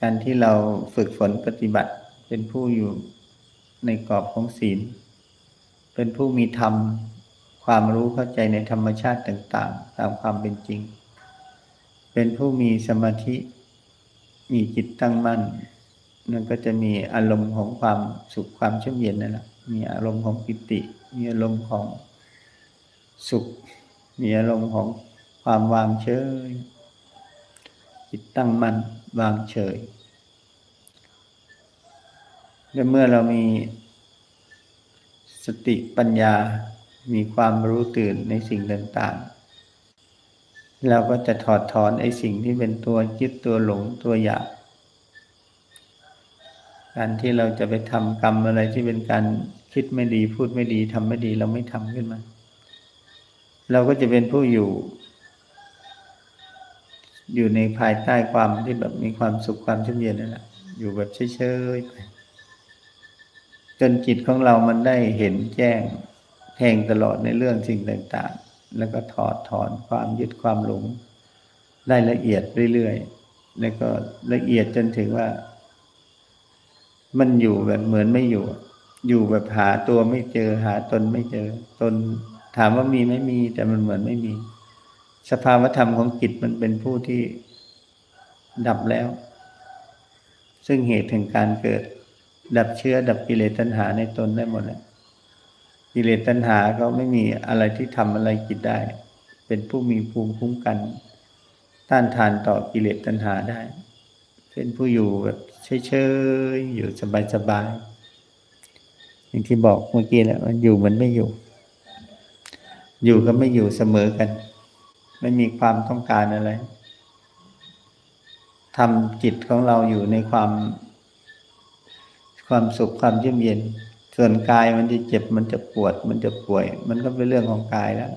การที่เราฝึกฝนปฏิบัติเป็นผู้อยู่ในกรอบของศีล เป็นผู้มีธรรม ความรู้เข้าใจในธรรมชาติต่างๆ ตามความเป็นจริง เป็นผู้มีสมาธิ มีจิตตั้งมั่นนั่นก็จะมีอารมณ์ของความสุขความชุ่มเย็นนั่นแหละ มีอารมณ์ของปิติ มีอารมณ์ของสุข มีอารมณ์ของความวางเฉย จิตตั้งมั่นวางเฉย และเมื่อเรามีสติปัญญา มีความรู้ตื่นในสิ่งต่างๆ เราก็จะถอดถอนไอ้สิ่งที่เป็นตัวยึดตัวหลงตัวอยาก การที่เราจะไปทำกรรมอะไรที่เป็นการคิดไม่ดีพูดไม่ดีทำไม่ดีเราไม่ทำขึ้นมา เราก็จะเป็นผู้อยู่ อยู่ในภายใต้ความที่แบบมีความสุขความชุ่มเย็นนั่นแหละอยู่แบบเฉยๆไปจนจิตของเรามันได้เห็นแจ้งแทงตลอดในเรื่องสิ่งต่างๆ แล้วก็ถอดถอนความยึดความหลงได้ละเอียดเรื่อยๆ แล้วก็ละเอียดจนถึงว่า มันอยู่แบบเหมือนไม่อยู่ อยู่แบบหาตัวไม่เจอหาตนไม่เจอ ตนถามว่ามีไม่มี แต่มันเหมือนไม่มี สภาวธรรมของจิตมันเป็นผู้ที่ดับแล้ว ซึ่งเหตุแห่งการเกิด ดับเชื้อ ดับกิเลสตัณหาในตนได้หมดแล้วกิเลสตัณหาเขาไม่มีอะไรที่ทำอะไรจิตได้ เป็นผู้มีภูมิคุ้มกัน ต้านทานต่อกิเลสตัณหาได้ เป็นผู้อยู่แบบเฉยๆอยู่สบายๆอย่างที่บอกเมื่อกี้แหละมันอยู่เหมือนไม่อยู่ อยู่ก็ไม่อยู่เสมอกัน ไม่มีความต้องการอะไรทำจิตของเราอยู่ในความ ความสุขความเยือกเย็น ส่วนกายมันจะเจ็บมันจะปวด มันจะป่วย มันก็เป็นเรื่องของกายแล้ว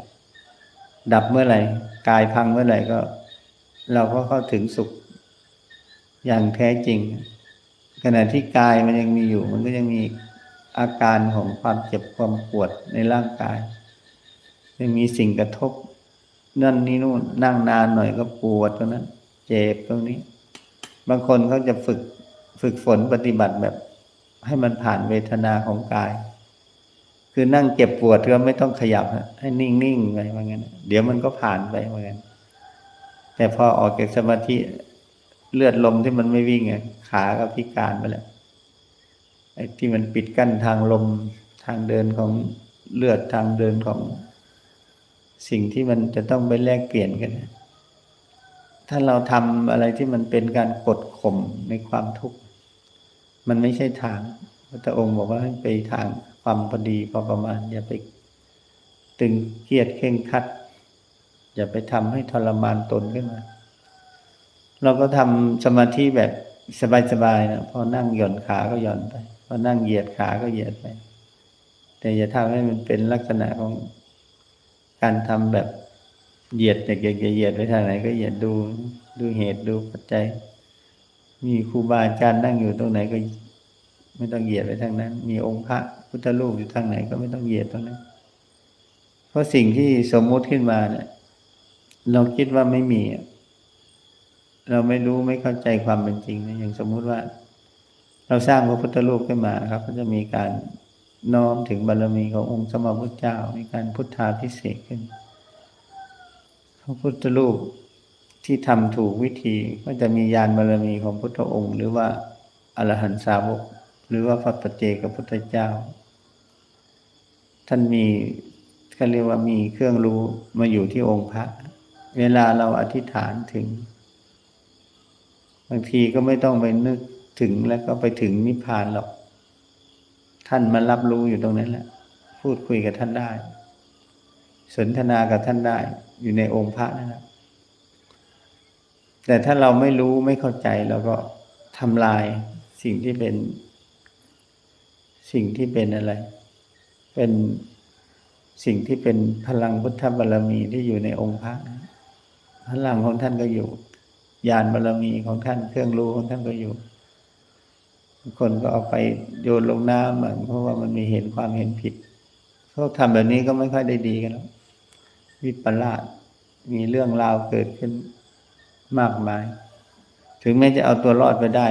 ดับเมื่อไหร่กายพังเมื่อไหร่ก็ เราก็เข้าถึงสุข อย่างแท้จริง ขณะที่กายมันยังมีอยู่ มันก็ยังมีอาการของความเจ็บความปวดในร่างกายยังมีสิ่งกระทบ นั่นนี่นู่นนั่งนานหน่อยก็ปวดตรงนั้นเจ็บตรงนี้ บางคนเขาจะฝึกฝึกฝนปฏิบัติแบบ ให้มันผ่านเวทนาของกาย คือนั่งเจ็บปวดก็ไม่ต้องขยับให้นิ่งๆไปเหมือนกันเดี๋ยวมันก็ผ่านไปเหมือนกันแต่พอออกจากสมาธิเลือดลมที่มันไม่วิ่งไงขาก็พิการไปแล้วไอ้ที่มันปิดกั้นทางลมทางเดินของเลือดทางเดินของ สิ่งที่มันจะต้องไปแลกเปลี่ยนกัน ถ้าเราทำอะไรที่มันเป็นการกดข่มในความทุกข์ มันไม่ใช่ทางพระองค์บอกว่าให้ไปทางความพอดีพอประมาณ อย่าไปตึงเครียดเข่งคัด อย่าไปทำให้ทรมานตนขึ้นมา เราก็ทำสมาธิแบบสบายๆนะพอนั่งหย่อนขาก็หย่อนไปพอนั่งเหยียดขาก็เหยียดไป แต่อย่าทำให้มันเป็นลักษณะของ การทำแบบเหยียดอยากเหยียดไปทางไหนก็เหยียดดูดูเหตุดูปัจจัย มีครูบาอาจารย์นั่งอยู่ตรงไหนก็ ไม่ต้องเหยียดไปทางนั้น มีองค์พระพุทธรูปอยู่ทางไหนก็ไม่ต้องเหยียดตรงนั้น เพราะสิ่งที่สมมุติขึ้นมาเนี่ยเราคิดว่าไม่มี เราไม่รู้ไม่เข้าใจความเป็นจริงนะอย่างสมมุติว่า เราสร้างพระพุทธรูปขึ้นมาครับ ก็จะมีการ น้อมถึงบารรมีขององค์สมมาพุทธเจ้ามีการพุทธาพิเศษขึ้น พระพุทธรูปที่ทำถูกวิธีก็จะมียานบารรมีของพุทธองค์ หรือว่าอรหันตสาวก หรือว่าพระปเจกับพุทธเจ้า ท่านมีเขาเรียกว่ามีเครื่องรู้มาอยู่ที่องค์พระ เวลาเราอธิษฐานถึง บางทีก็ไม่ต้องไปนึกถึงแล้วก็ไปถึงนิพพานหรอก ท่านมารับรู้อยู่ตรงนั้นแหละ พูดคุยกับท่านได้ สนทนากับท่านได้ อยู่ในองค์พระนั่นแหละแต่ถ้าเราไม่รู้ไม่เข้าใจเราก็ทำลายสิ่งที่เป็น สิ่งที่เป็นอะไร เป็นสิ่งที่เป็นพลังพุทธบารรมีที่อยู่ในองค์พระพลังของท่านก็อยู่ญาณบารรมีของท่านเครื่องรู้ของท่านก็อยู่ คนก็เอาไปโยนลงน้ำเพราะว่ามันมีเห็นความเห็นผิดเขาทำแบบนี้ก็ไม่ค่อยได้ดีกันแล้ววิปลาสมีเรื่องราวเกิดขึ้นมากมาย ถึงแม้จะเอาตัวรอดไปได้